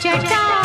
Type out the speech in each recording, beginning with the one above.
Jack Jack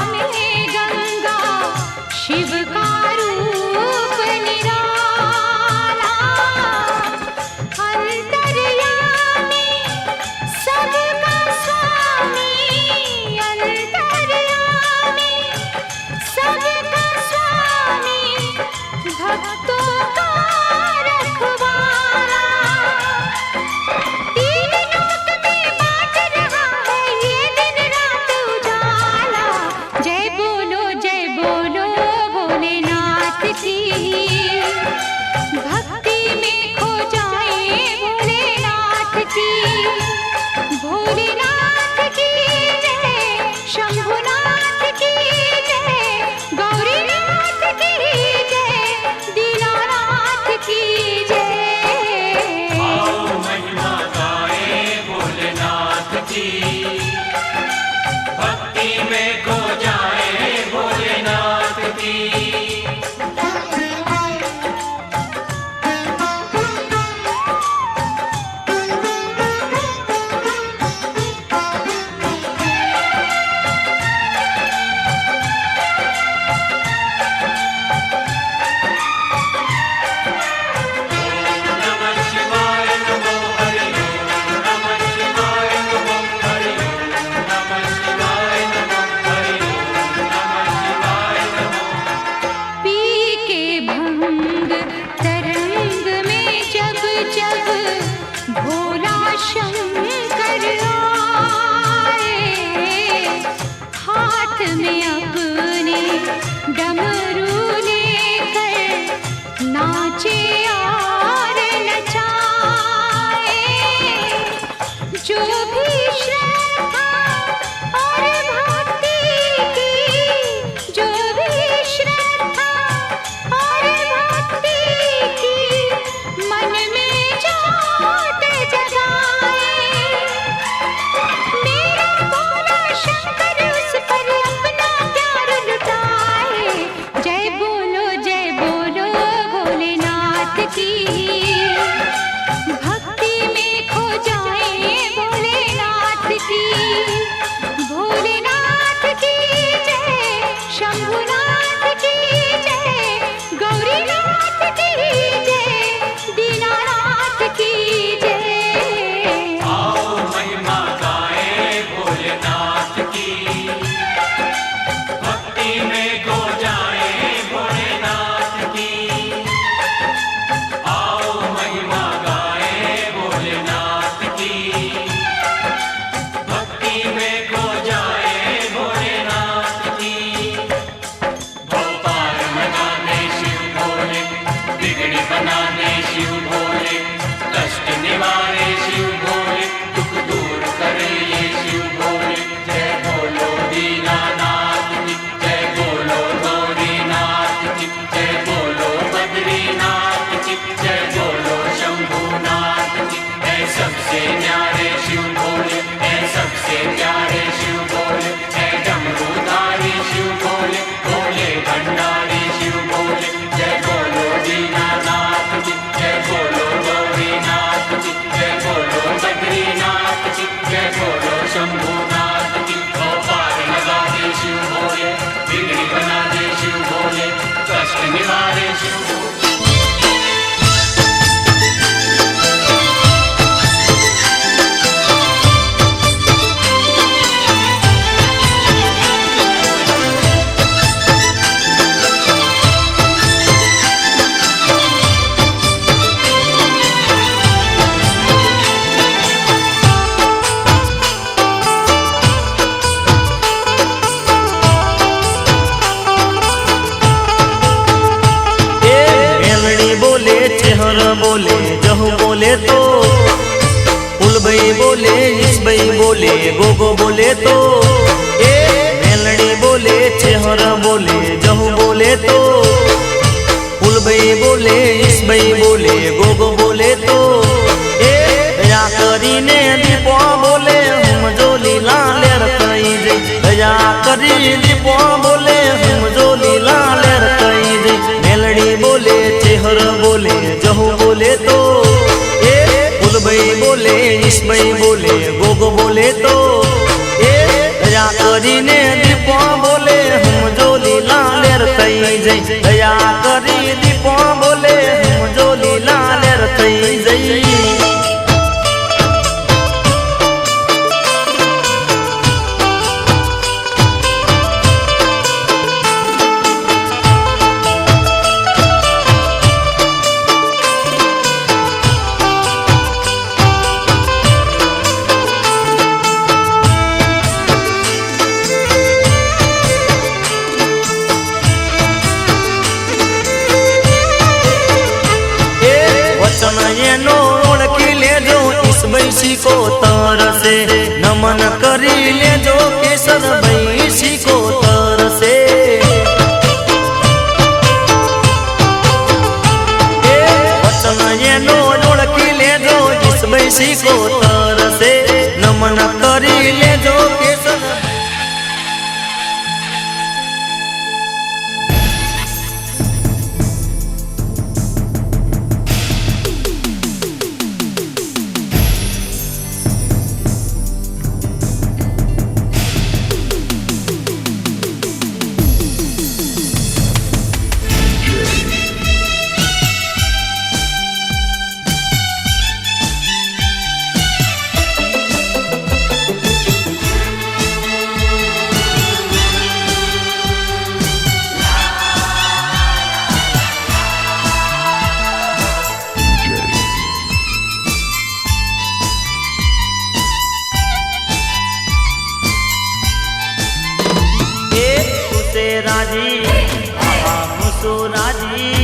તો ફૂલભાઈ બોલે ઈશભાઈ બોલે, ગોગો બોલે તો એ દયા કરીને દીપો બોલે હું જો લીલા લેર કઈ જઈ. દયા કરી દીપો બોલે હું જો લીલા લેર કઈ જઈ. મેલડી બોલે, ચેહર બોલે થઈ ઈસબઈ શીખો નમન કરી લેજો રાજી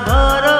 ভরা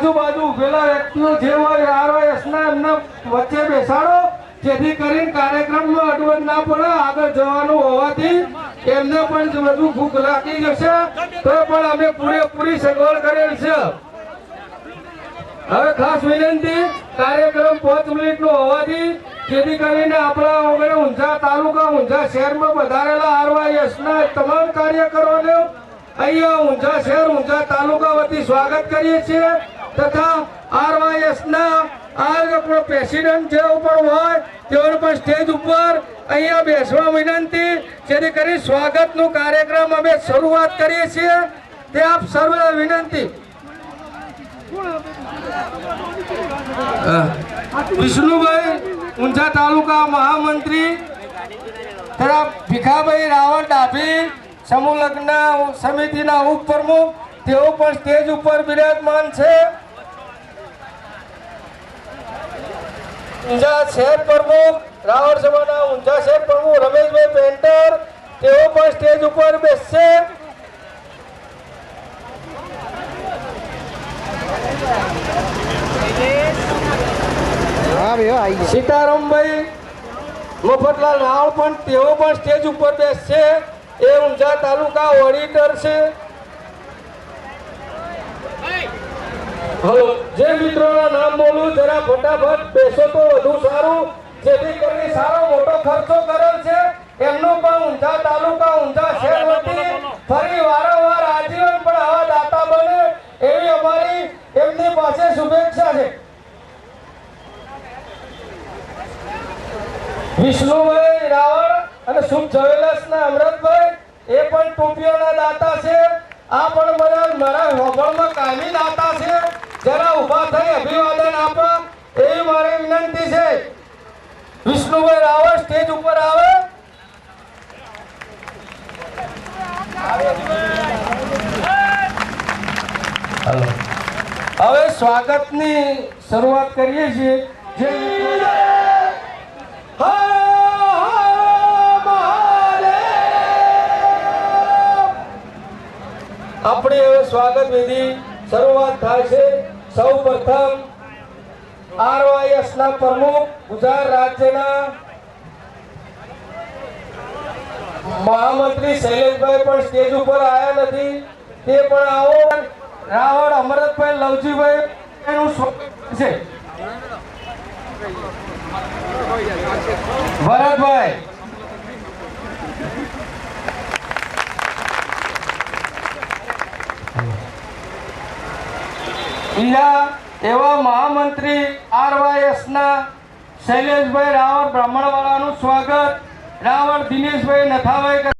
આજુબાજુ ઉભેલા વ્યક્તિઓ જે હોય આરઓએસ ના એમને વચ્ચે બેસાડો, જેથી કરીને કાર્યક્રમમાં અડવડ ના પડે, આગળ જવાનું હોવાથી એમને પણ બધું ભૂખ લાગી જશે. તો પણ અમે પૂરેપૂરી સગવડ કરેલ છે. હવે ખાસ વિનંતી, કાર્યક્રમ પાંચ મિનિટ નો હોવાથી જેથી કરીને આપણા વગેરે ઊંઝા તાલુકા, ઊંઝા શહેરમાં વધારેલા ના તમામ કાર્યકરોને અહીંયા ઊંઝા શહેર, ઊંઝા તાલુકા વતી સ્વાગત કરીએ છીએ. તથા આરવાયએસના ના આ પ્રેસિડેન્ટ જે પણ હોય, તેઓને પણ સ્ટેજ ઉપર અહીંયા બેસવા વિનંતી જેથી કરી સ્વાગતનું કાર્યક્રમ અમે શરૂઆત કરીએ છીએ. તે આપ સર્વે વિનંતી. વિષ્ણુભાઈ ઊંઝા તાલુકા મહામંત્રી તથા ભીખાભાઈ રાવણ ડાભી સમૂહ લગ્ન સમિતિના ઉપપ્રમુખ તેઓ પણ સ્ટેજ ઉપર બિરાજમાન છે. ઊંઝા શહેર પ્રમુખ રાવણ સભાના ઊંઝા શહેર પ્રમુખ રમેશભાઈ પેન્ટર તેઓ પણ સ્ટેજ ઉપર બેસશે. સીતારામભાઈ મફતલાલ રાવળ પણ તેઓ પણ સ્ટેજ ઉપર બેસશે. એ ઊંઝા તાલુકા ઓડિટર છે. હલો જે મિત્રોના નામ બોલું જરા ફટાફટ બેસો તો વધુ સારું. જેથી કરીને સારો મોટો ખર્ચો કરેલ છે. એમનું પણ ઊંઝા તાલુકા ઊંઝા શહેર વતી ફરી વારંવાર આજીવન પણ આવા દાતા બને. એવી અમારી એમની પાસે શુભેચ્છા છે. વિષ્ણુભાઈ રાવળ અને શુભ જ્વેલર્સ ના અમૃતભાઈ એ પણ ટોપીઓના દાતા છે. આ પણ મને મારા હોબળમાં કાયમી દાતા છે. જરા ઊભા થઈ અભિવાદન આપો. એવી મારી વિનંતી છે. વિષ્ણુભાઈ રાવળ સ્ટેજ ઉપર આવે. હવે સ્વાગતની શરૂઆત કરીએ છીએ. જે આપણી હવે સ્વાગત વિધિ શરૂઆત થાય છે. સૌ પ્રથમ આરવાયસના પ્રમુખ ગુજરાત રાજ્યના મહામંત્રી શૈલેષભાઈ પણ સ્ટેજ ઉપર આવ્યા નથી. તે પણ આવો. રાવળ અમરતભાઈ, લવજીભાઈ, એનું સ્વાગત છે. ભરતભાઈ બીજા એવા મહામંત્રી આરવાયસના શૈલેષભાઈ રાવળ બ્રાહ્મણવાળાનું સ્વાગત. રાવળ દિનેશભાઈ નથાભાઈ